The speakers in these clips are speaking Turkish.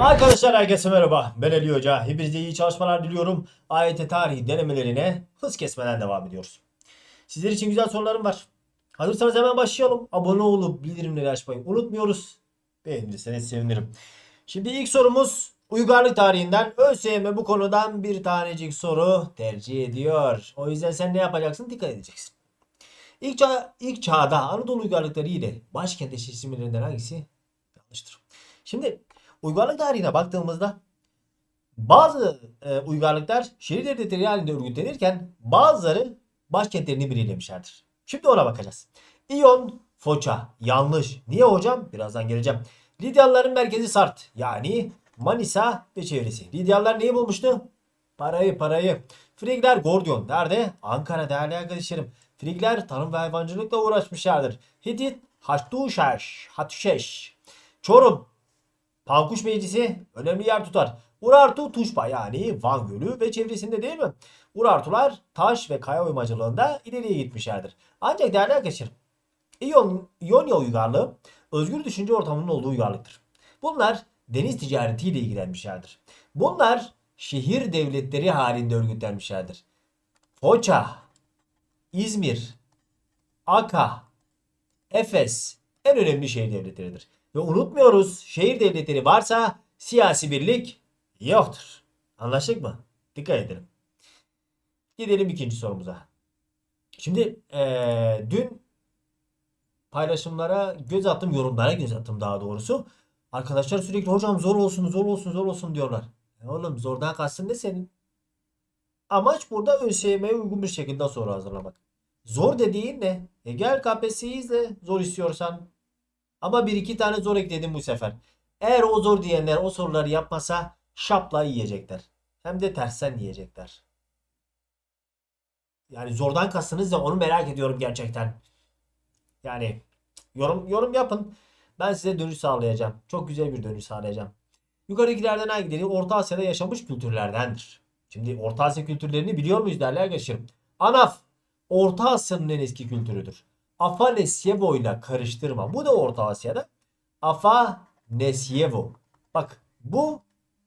Arkadaşlar herkese merhaba. Ben Ali Hoca. Hepinize iyi çalışmalar diliyorum. AYT tarihi denemelerine hız kesmeden devam ediyoruz. Sizler için güzel sorularım var. Hazırsanız hemen başlayalım. Abone olup bildirimleri açmayı unutmuyoruz. Beğenirseniz sevinirim. Şimdi ilk sorumuz uygarlık tarihinden ÖSYM bu konudan bir tanecik soru tercih ediyor. O yüzden sen ne yapacaksın? Dikkat edeceksin. İlk, çağ, ilk çağda Anadolu uygarlıkları ile başkent eşleştirmelerinden hangisi yanlıştır? Şimdi uygarlık tarihine baktığımızda bazı e, uygarlıklar şehir devletleri halinde örgütlenirken bazıları başkentlerini belirlemişlerdir. Şimdi ona bakacağız. İyon, Foça. Yanlış. Niye hocam? Birazdan geleceğim. Lidyalıların merkezi Sart. Yani Manisa ve çevresi. Lidyalılar neyi bulmuştu? Parayı parayı. Frigler Gordion. Nerede? Ankara değerli arkadaşlarım. Frigler tarım ve hayvancılıkla uğraşmışlardır. Hitit Hattuşaş. Hatuşeş. Çorum. Pankuş Meclisi önemli yer tutar. Urartu Tuşba yani Van Gölü ve çevresinde değil mi? Urartular taş ve kaya oymacılığında ileriye gitmişlerdir. Ancak değerli arkadaşlarım İyon, İonya uygarlığı özgür düşünce ortamının olduğu uygarlıktır. Bunlar deniz ticaretiyle ilgilenmişlerdir. Bunlar şehir devletleri halinde örgütlenmişlerdir. Foça, İzmir, Aka, Efes en önemli şehir devletleridir. Ve unutmuyoruz şehir devletleri varsa siyasi birlik yoktur. Anlaştık mı? Dikkat edelim. Gidelim ikinci sorumuza. Şimdi eee, dün paylaşımlara göz attım, yorumlara göz attım daha doğrusu. Arkadaşlar sürekli hocam zor olsun, zor olsun, zor olsun diyorlar. E oğlum zordan kastın ne senin? Amaç burada ÖSYM'ye uygun bir şekilde soru hazırlamak. Zor dediğin ne? E gel KPSS'yi izle zor istiyorsan. Ama bir iki tane zor ekledim bu sefer. Eğer o zor diyenler o soruları yapmasa şapla yiyecekler. Hem de tersten yiyecekler. Yani zordan kastınız da onu merak ediyorum gerçekten. Yani yorum yorum yapın. Ben size dönüş sağlayacağım. Çok güzel bir dönüş sağlayacağım. Yukarıdakilerden hangileri Orta Asya'da yaşamış kültürlerdendir? Şimdi Orta Asya kültürlerini biliyor muyuz değerli arkadaşlarım? Anaf Orta Asya'nın en eski kültürüdür. Afanesyevo ile karıştırma. Bu da Orta Asya'da. Afanesyevo. Bak bu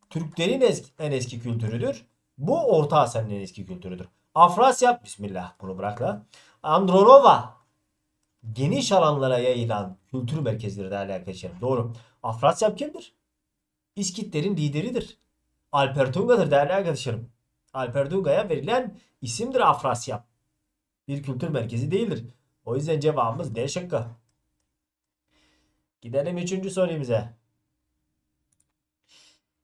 Türklerin es- en eski kültürüdür. Bu Orta Asya'nın en eski kültürüdür. Afrasya, Bismillah bunu bırak la. Andronova, geniş alanlara yayılan kültür merkezleri değerli arkadaşlarım. Doğru. Afrasya kimdir? İskitlerin lideridir. Alper Tunga'dır değerli arkadaşlarım. Alper Tunga'ya verilen isimdir Afrasya. Bir kültür merkezi değildir. O yüzden cevabımız D şıkkı. Gidelim üçüncü sorumuza.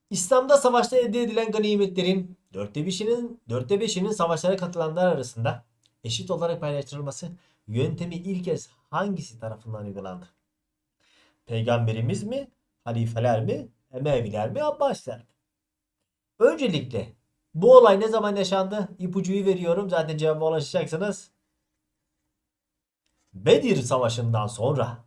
İslam'da savaşta elde edilen ganimetlerin dörtte beşinin, dörtte beşinin savaşlara katılanlar arasında eşit olarak paylaştırılması yöntemi ilk kez hangisi tarafından uygulandı? Peygamberimiz mi? Halifeler mi? Emeviler mi? Abbasiler mi? Öncelikle bu olay ne zaman yaşandı? İpucuyu veriyorum. Zaten cevaba ulaşacaksınız. Bedir Savaşı'ndan sonra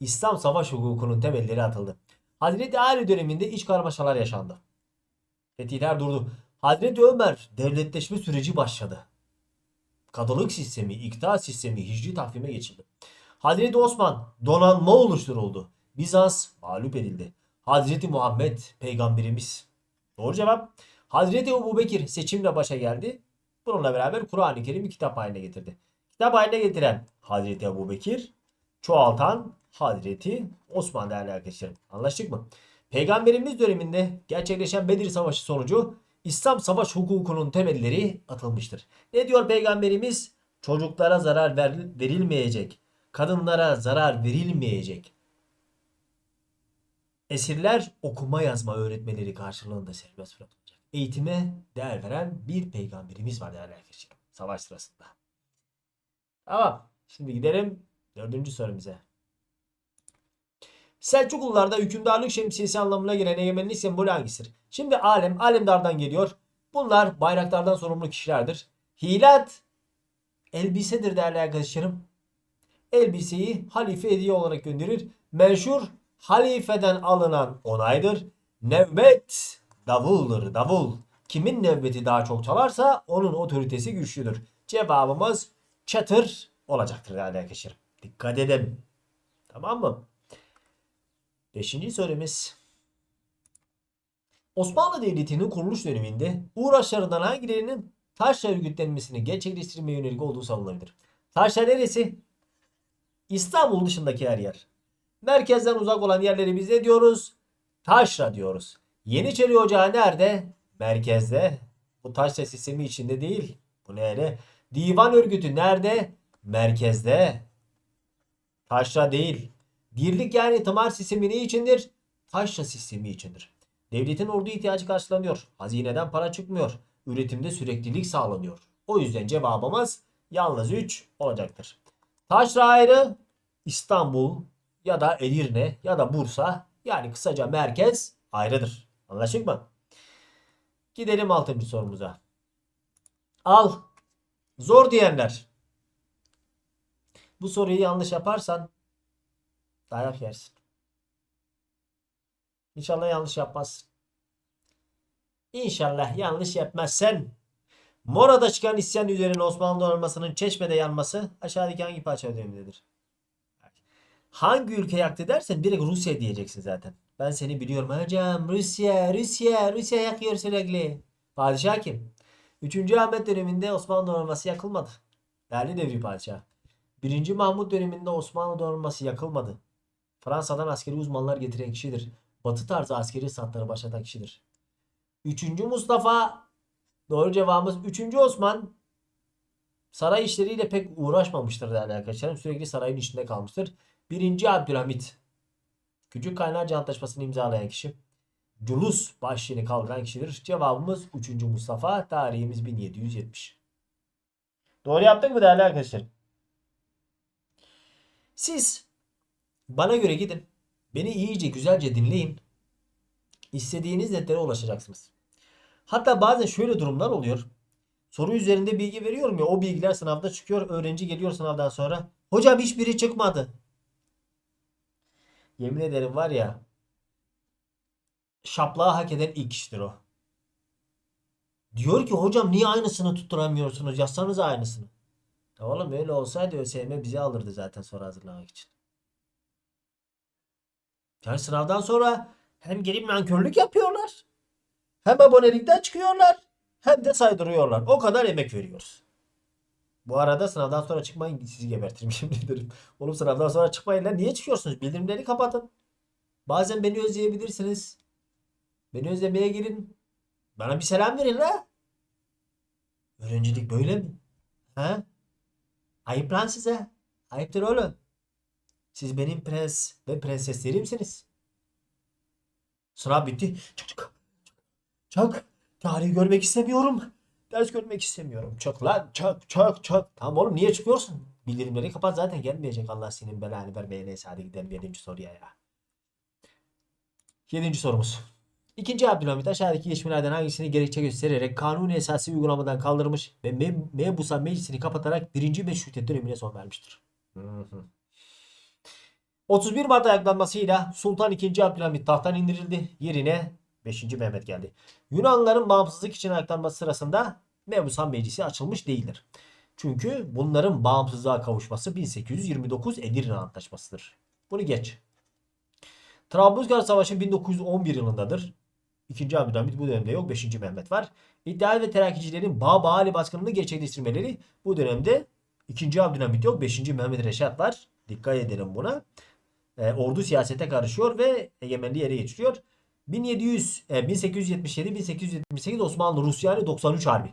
İslam savaş hukukunun temelleri atıldı. Hazreti Ali döneminde iç karmaşalar yaşandı. Fetihler durdu. Hazreti Ömer devletleşme süreci başladı. Kadılık sistemi, iktidar sistemi hicri takvime geçildi. Hazreti Osman donanma oluşturuldu. Bizans mağlup edildi. Hazreti Muhammed peygamberimiz. Doğru cevap. Hazreti Ebu Bekir seçimle başa geldi. Bununla beraber Kur'an-ı Kerim'i kitap haline getirdi. Kitap haline getiren Hazreti Ebu Bekir, çoğaltan Hazreti Osman değerli arkadaşlarım. Anlaştık mı? Peygamberimiz döneminde gerçekleşen Bedir Savaşı sonucu İslam savaş hukukunun temelleri atılmıştır. Ne diyor Peygamberimiz? Çocuklara zarar ver- verilmeyecek. Kadınlara zarar verilmeyecek. Esirler okuma yazma öğretmeleri karşılığında serbest bırakılacak. Eğitime değer veren bir peygamberimiz var değerli arkadaşlarım. Savaş sırasında. Tamam. Şimdi gidelim dördüncü sorumuza. Selçuklularda hükümdarlık şemsiyesi anlamına gelen egemenlik sembolü hangisidir? Şimdi alem, alemdardan geliyor. Bunlar bayraklardan sorumlu kişilerdir. Hilat elbisedir değerli arkadaşlarım. Elbiseyi halife hediye olarak gönderir. Menşur halifeden alınan onaydır. Nevbet davuldur davul. Kimin nöbeti daha çok çalarsa onun otoritesi güçlüdür. Cevabımız çatır olacaktır değerli arkadaşlarım. Dikkat edin. Tamam mı? Beşinci sorumuz. Osmanlı Devleti'nin kuruluş döneminde uğraşlarından hangilerinin taşra örgütlenmesini gerçekleştirmeye yönelik olduğu savunulabilir. Taşra neresi? İstanbul dışındaki her yer. Merkezden uzak olan yerleri biz ne diyoruz? Taşra diyoruz. Yeniçeri Ocağı nerede? Merkezde. Bu taşra sistemi içinde değil. Bu nerede? Divan örgütü nerede? Merkezde. Taşra değil. Dirlik yani tımar sistemi ne içindir? Taşra sistemi içindir. Devletin ordu ihtiyacı karşılanıyor. Hazineden para çıkmıyor. Üretimde süreklilik sağlanıyor. O yüzden cevabımız yalnız 3 olacaktır. Taşra ayrı İstanbul ya da Edirne ya da Bursa yani kısaca merkez ayrıdır. Anlaşık mı? Gidelim 6. sorumuza. Al. Zor diyenler. Bu soruyu yanlış yaparsan dayak yersin. İnşallah yanlış yapmaz. İnşallah yanlış yapmazsan. Mora'da çıkan isyan üzerine Osmanlı donanmasının Çeşme'de yanması aşağıdaki hangi parça ödemindedir? Hangi ülke yaktı dersen direkt Rusya diyeceksin zaten. Ben seni biliyorum hocam. Rusya, Rusya, Rusya yakıyor sürekli. Padişah kim? 3. Ahmet döneminde Osmanlı donanması yakılmadı. Değerli devri padişah. 1. Mahmut döneminde Osmanlı donanması yakılmadı. Fransa'dan askeri uzmanlar getiren kişidir. Batı tarzı askeri satları başlatan kişidir. 3. Mustafa doğru cevabımız 3. Osman saray işleriyle pek uğraşmamıştır değerli arkadaşlarım. Sürekli sarayın içinde kalmıştır. 1. Abdülhamit Küçük Kaynarca Antlaşması'nı imzalayan kişi. Culus başlığını kaldıran kişidir. Cevabımız 3. Mustafa. Tarihimiz 1770. Doğru yaptık mı değerli arkadaşlar? Siz bana göre gidin. Beni iyice güzelce dinleyin. İstediğiniz netlere ulaşacaksınız. Hatta bazen şöyle durumlar oluyor. Soru üzerinde bilgi veriyorum ya o bilgiler sınavda çıkıyor. Öğrenci geliyor sınavdan sonra. Hocam hiçbiri çıkmadı. Yemin ederim var ya şaplağı hak eden ilk kişidir o. Diyor ki hocam niye aynısını tutturamıyorsunuz? Yazsanız aynısını. Ya oğlum öyle olsaydı ÖSYM bizi alırdı zaten soru hazırlamak için. Yani sınavdan sonra hem gelip nankörlük yapıyorlar. Hem abonelikten çıkıyorlar. Hem de saydırıyorlar. O kadar emek veriyoruz. Bu arada sınavdan sonra çıkmayın sizi gebertirim yemin ederim. Oğlum sınavdan sonra çıkmayın lan. Niye çıkıyorsunuz? Bildirimleri kapatın. Bazen beni özleyebilirsiniz. Beni özlemeye gelin. Bana bir selam verin la. Öğrencilik böyle mi? Ha? Ayıp lan size. Ayıptır oğlum. Siz benim prens ve prenseslerimsiniz. Sınav bitti. Çık çık. Çık. Tarihi görmek istemiyorum. Ders görmek istemiyorum. Çık lan çık çık çık. Tamam oğlum niye çıkıyorsun? Bildirimleri kapat zaten gelmeyecek Allah senin belanı vermeye neyse hadi gidelim yedinci soruya ya. Yedinci sorumuz. İkinci Abdülhamit aşağıdaki geçmelerden hangisini gerekçe göstererek kanuni esası uygulamadan kaldırmış ve Me Mebusa meclisini kapatarak birinci Meşrutiyet dönemine son vermiştir. Hı hı. 31 Mart ayaklanmasıyla Sultan II. Abdülhamit tahttan indirildi. Yerine 5. Mehmet geldi. Yunanlıların bağımsızlık için ayaklanması sırasında Mebusan Meclisi açılmış değildir. Çünkü bunların bağımsızlığa kavuşması 1829 Edirne Antlaşması'dır. Bunu geç. Trablusgarp Savaşı 1911 yılındadır. İkinci Abdülhamit bu dönemde yok. 5. Mehmet var. İddial ve terakkicilerin Baba Ali baskınını gerçekleştirmeleri bu dönemde 2. Abdülhamit yok. 5. Mehmet Reşat var. Dikkat edelim buna. E, ordu siyasete karışıyor ve egemenliği ele geçiriyor. 1700 e, 1877 1878 Osmanlı Rus yani 93 Harbi.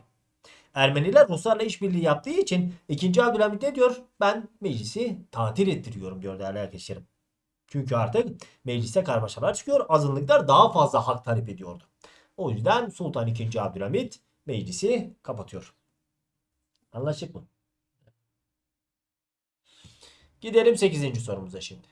Ermeniler Ruslarla işbirliği yaptığı için 2. Abdülhamit ne diyor? Ben meclisi tatil ettiriyorum diyor değerli arkadaşlarım. Çünkü artık mecliste karmaşalar çıkıyor. Azınlıklar daha fazla hak talep ediyordu. O yüzden Sultan II. Abdülhamit meclisi kapatıyor. Anlaştık mı? Gidelim 8. sorumuza şimdi.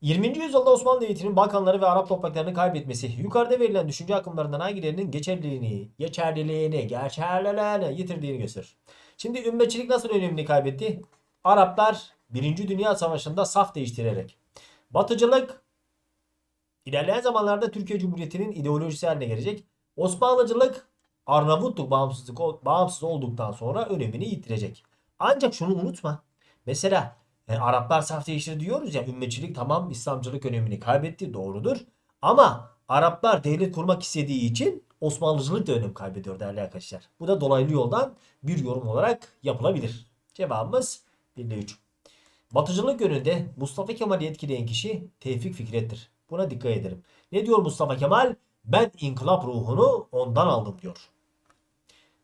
20. yüzyılda Osmanlı Devleti'nin Balkanları ve Arap topraklarını kaybetmesi, yukarıda verilen düşünce akımlarından hangilerinin geçerliliğini, geçerliliğini, geçerliliğini yitirdiğini gösterir. Şimdi ümmetçilik nasıl önemini kaybetti? Araplar 1. Dünya Savaşı'nda saf değiştirerek. Batıcılık ilerleyen zamanlarda Türkiye Cumhuriyeti'nin ideolojisi haline gelecek. Osmanlıcılık Arnavutluk bağımsızlık bağımsız olduktan sonra önemini yitirecek. Ancak şunu unutma. Mesela e, Araplar saf değiştirdi diyoruz ya ümmetçilik tamam İslamcılık önemini kaybetti doğrudur. Ama Araplar devlet kurmak istediği için Osmanlıcılık da önem kaybediyor değerli arkadaşlar. Bu da dolaylı yoldan bir yorum olarak yapılabilir. Cevabımız 1 ile 3. Batıcılık yönünde Mustafa Kemal'i etkileyen kişi Tevfik Fikret'tir. Buna dikkat edelim. Ne diyor Mustafa Kemal? Ben inkılap ruhunu ondan aldım diyor.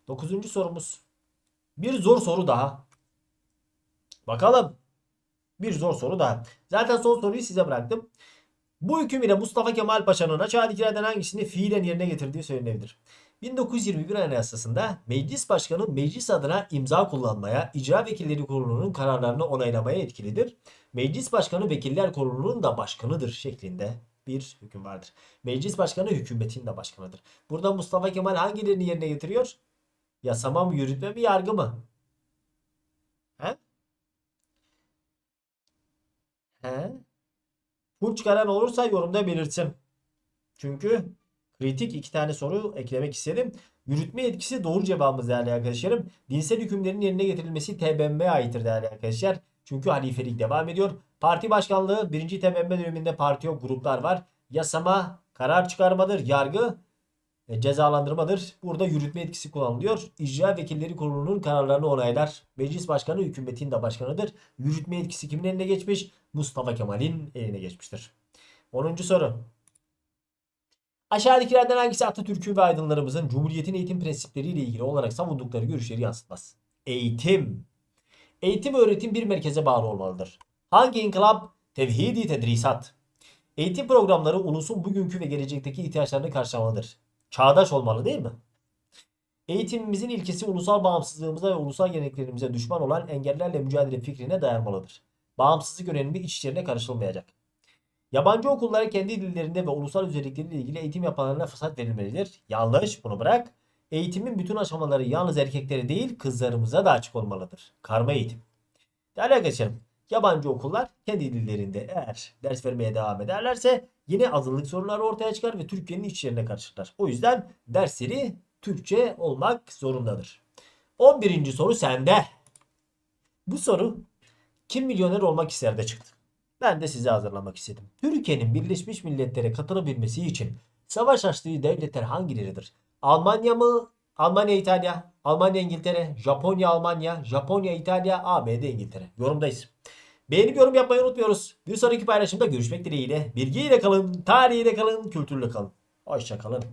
Dokuzuncu sorumuz. Bir zor soru daha. Bakalım. Bir zor soru daha. Zaten son soruyu size bıraktım. Bu hüküm ile Mustafa Kemal Paşa'nın aşağıdakilerden hangisini fiilen yerine getirdiği söylenebilir. 1921 Anayasası'nda meclis başkanı meclis adına imza kullanmaya, icra vekilleri kurulunun kararlarını onaylamaya etkilidir. Meclis başkanı vekiller kurulunun da başkanıdır şeklinde bir hüküm vardır. Meclis başkanı hükümetin de başkanıdır. Burada Mustafa Kemal hangilerini yerine getiriyor? Yasama mı, yürütme mi, yargı mı? He? He? Full çıkaran olursa yorumda belirtsin. Çünkü kritik iki tane soru eklemek istedim. Yürütme etkisi doğru cevabımız değerli arkadaşlarım. Dinsel hükümlerin yerine getirilmesi TBMM'ye aittir değerli arkadaşlar. Çünkü halifelik devam ediyor. Parti başkanlığı birinci TBMM döneminde parti yok gruplar var. Yasama karar çıkarmadır. Yargı cezalandırmadır. Burada yürütme etkisi kullanılıyor. İcra vekilleri kurulunun kararlarını onaylar. Meclis başkanı hükümetin de başkanıdır. Yürütme etkisi kimin eline geçmiş? Mustafa Kemal'in eline geçmiştir. 10. soru. Aşağıdakilerden hangisi Atatürk'ün ve aydınlarımızın Cumhuriyet'in eğitim prensipleriyle ilgili olarak savundukları görüşleri yansıtmaz? Eğitim. Eğitim öğretim bir merkeze bağlı olmalıdır. Hangi inkılap? Tevhidi tedrisat. Eğitim programları ulusun bugünkü ve gelecekteki ihtiyaçlarını karşılamalıdır. Çağdaş olmalı değil mi? Eğitimimizin ilkesi ulusal bağımsızlığımıza ve ulusal geleneklerimize düşman olan engellerle mücadele fikrine dayanmalıdır. Bağımsızlık önemli iç içlerine karışılmayacak. Yabancı okullara kendi dillerinde ve ulusal özellikleriyle ilgili eğitim yapanlarına fırsat verilmelidir. Yanlış bunu bırak. Eğitimin bütün aşamaları yalnız erkeklere değil kızlarımıza da açık olmalıdır. Karma eğitim. Değerli arkadaşlarım yabancı okullar kendi dillerinde eğer ders vermeye devam ederlerse yine azınlık sorunları ortaya çıkar ve Türkiye'nin içlerine karışırlar. O yüzden dersleri Türkçe olmak zorundadır. 11. soru sende. Bu soru kim milyoner olmak ister de çıktı. Ben de size hazırlamak istedim. Türkiye'nin Birleşmiş Milletler'e katılabilmesi için savaş açtığı devletler hangileridir? Almanya mı? Almanya, İtalya, Almanya, İngiltere, Japonya, Almanya, Japonya, İtalya, ABD, İngiltere. Yorumdayız. Beğenip yorum yapmayı unutmuyoruz. Bir sonraki paylaşımda görüşmek dileğiyle. Bilgiyle kalın, tarihiyle kalın, kültürle kalın. Hoşça kalın.